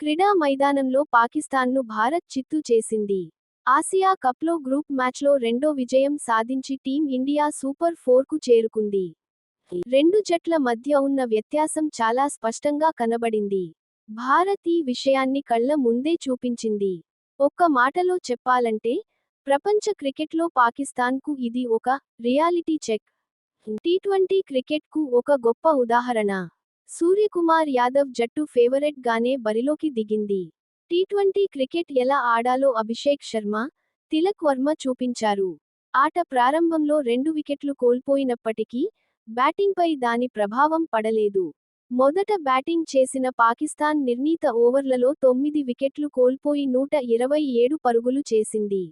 క్రీడా మైదానంలో పాకిస్తాన్ను భారత్ చిత్తు చేసింది. ఆసియా కప్లో గ్రూప్ మ్యాచ్లో రెండో విజయం సాధించి టీం ఇండియా సూపర్ ఫోర్కు చేరుకుంది. రెండు జట్ల మధ్య ఉన్న వ్యత్యాసం చాలా స్పష్టంగా కనబడింది. భారత్ ఈ విషయాన్ని కళ్ళ ముందే చూపించింది. ఒక్క మాటలో చెప్పాలంటే ప్రపంచ క్రికెట్లో పాకిస్తాన్కు ఇది ఒక రియాలిటీ చెక్. టీ ట్వంటీ క్రికెట్కు ఒక గొప్ప ఉదాహరణ. సూర్యకుమార్ యాదవ్ జట్టు ఫేవరెట్ గానే బరిలోకి దిగింది. టీ ట్వంటీ క్రికెట్ ఎలా ఆడాలో అభిషేక్ శర్మ తిలక్ వర్మ చూపించారు. ఆట ప్రారంభంలో రెండు వికెట్లు కోల్పోయినప్పటికీ బ్యాటింగ్పై దాని ప్రభావం పడలేదు. మొదట బ్యాటింగ్ చేసిన పాకిస్తాన్ నిర్ణీత ఓవర్లలో తొమ్మిది వికెట్లు కోల్పోయి నూట ఇరవై ఏడు పరుగులు చేసింది.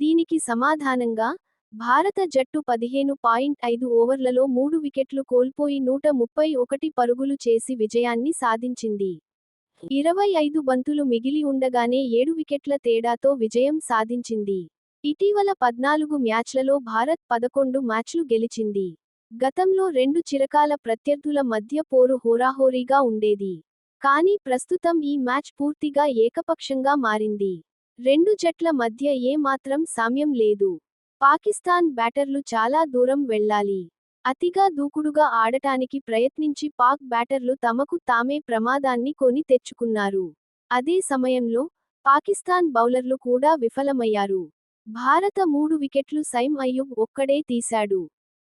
దీనికి సమాధానంగా భారత జట్టు పదిహేను పాయింట్ ఐదు ఓవర్లలో మూడు వికెట్లు కోల్పోయి నూట ముప్పై ఒకటి పరుగులు చేసి విజయాన్ని సాధించింది. ఇరవై ఐదు బంతులు మిగిలి ఉండగానే ఏడు వికెట్ల తేడాతో విజయం సాధించింది. ఇటీవల పద్నాలుగు మ్యాచ్లలో భారత్ పదకొండు మ్యాచ్లు గెలిచింది. గతంలో రెండు చిరకాల ప్రత్యర్థుల మధ్య పోరు హోరాహోరీగా ఉండేది. కానీ ప్రస్తుతం ఈ మ్యాచ్ పూర్తిగా ఏకపక్షంగా మారింది. రెండు జట్ల మధ్య ఏమాత్రం సామ్యం లేదు. పాకిస్తాన్ బ్యాటర్లు చాలా దూరం వెళ్ళాలి అతిగా దూకుడుగా ఆడటానికి ప్రయత్నించి పాక్ బ్యాటర్లు తమకు తామే ప్రమాదాన్ని కొని తెచ్చుకున్నారు. అదే సమయంలో పాకిస్తాన్ బౌలర్లు కూడా విఫలమయ్యారు. భారత మూడు వికెట్లు సైమ్ అయ్యూబ్ ఒక్కడే తీశాడు.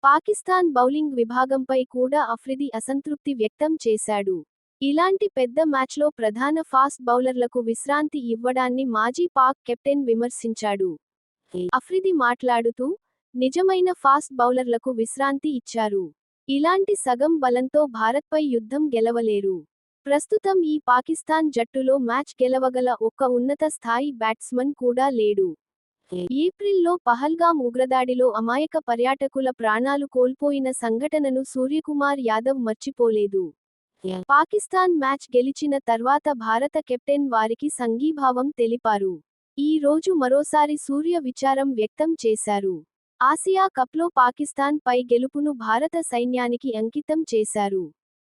పాకిస్తాన్ బౌలింగ్ విభాగంపై కూడా అఫ్రిది అసంతృప్తి వ్యక్తం చేశాడు. ఇలాంటి పెద్ద మ్యాచ్లో ప్రధాన ఫాస్ట్ బౌలర్లకు విశ్రాంతి ఇవ్వడాన్ని మాజీ పాక్ కెప్టెన్ విమర్శించాడు. అఫ్రిది మాట్లాడుతూ నిజమైన ఫాస్ట్ బౌలర్లకు విశ్రాంతి ఇచ్చారు. ఇలాంటి సగం బలంతో భారత్పై యుద్ధం గెలవలేరు. ప్రస్తుతం ఈ పాకిస్తాన్ జట్టులో మ్యాచ్ గెలవగల ఒక్క ఉన్నత స్థాయి బ్యాట్స్మన్ కూడా లేడు. ఏప్రిల్లో పహల్గాం ఉగ్రదాడిలో అమాయక పర్యాటకుల ప్రాణాలు కోల్పోయిన సంఘటనను సూర్యకుమార్ యాదవ్ మర్చిపోలేదు. పాకిస్తాన్ మ్యాచ్ గెలిచిన తర్వాత భారత కెప్టెన్ వారికి సంఘీభావం తెలిపారు. ఈ రోజు మరోసారి సూర్య విచారం వ్యక్తం చేశారు. ఆసియా కప్లో పాకిస్తాన్ పై గెలుపును భారత సైన్యానికి అంకితం చేశారు.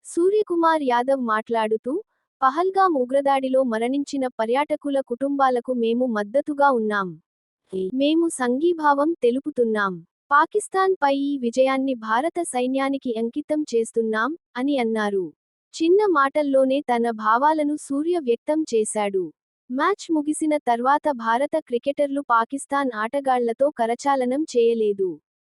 సూర్యకుమార్ యాదవ్ మాట్లాడుతూ పహల్గాం ఉగ్రదాడిలో మరణించిన పర్యాటకుల కుటుంబాలకు మేము మద్దతుగా ఉన్నాం. మేము సంఘీభావం తెలుపుతున్నాం. పాకిస్తాన్ పై ఈ విజయాన్ని భారత సైన్యానికి అంకితం చేస్తున్నాం అని అన్నారు. చిన్న మాటల్లోనే తన భావాలను సూర్య వ్యక్తం చేశాడు. మ్యాచ్ ముగిసిన తర్వాత భారత క్రికెటర్లు పాకిస్తాన్ ఆటగాళ్ళతో కరచాలనం చేయలేదు.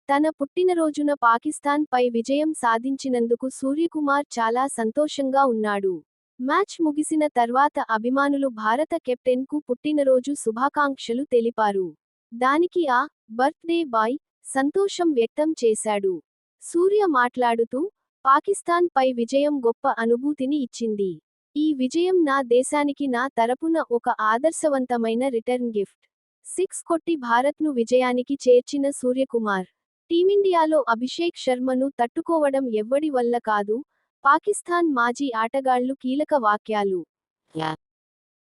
తన పుట్టినరోజున పాకిస్తాన్ పై విజయం సాధించినందుకు సూర్యకుమార్ చాలా సంతోషంగా ఉన్నాడు. మ్యాచ్ ముగిసిన తర్వాత అభిమానులు భారత కెప్టెన్కు పుట్టినరోజు శుభాకాంక్షలు తెలిపారు. దానికి ఆ బర్త్డే బాయ్ సంతోషం వ్యక్తం చేశాడు. సూర్య మాట్లాడుతూ పాకిస్తాన్ పై విజయం గొప్ప అనుభూతిని ఇచ్చింది. ఈ విజయం నా దేశానికి నా తరపున ఒక ఆదర్శవంతమైన రిటర్న్ గిఫ్ట్. సిక్స్ కొట్టి భారత్ను విజయానికి చేర్చిన సూర్యకుమార్. టీమిండియాలో అభిషేక్ శర్మను తట్టుకోవడం ఎవ్వడి వల్ల కాదు పాకిస్తాన్ మాజీ ఆటగాళ్ళు కీలక వాక్యాలు.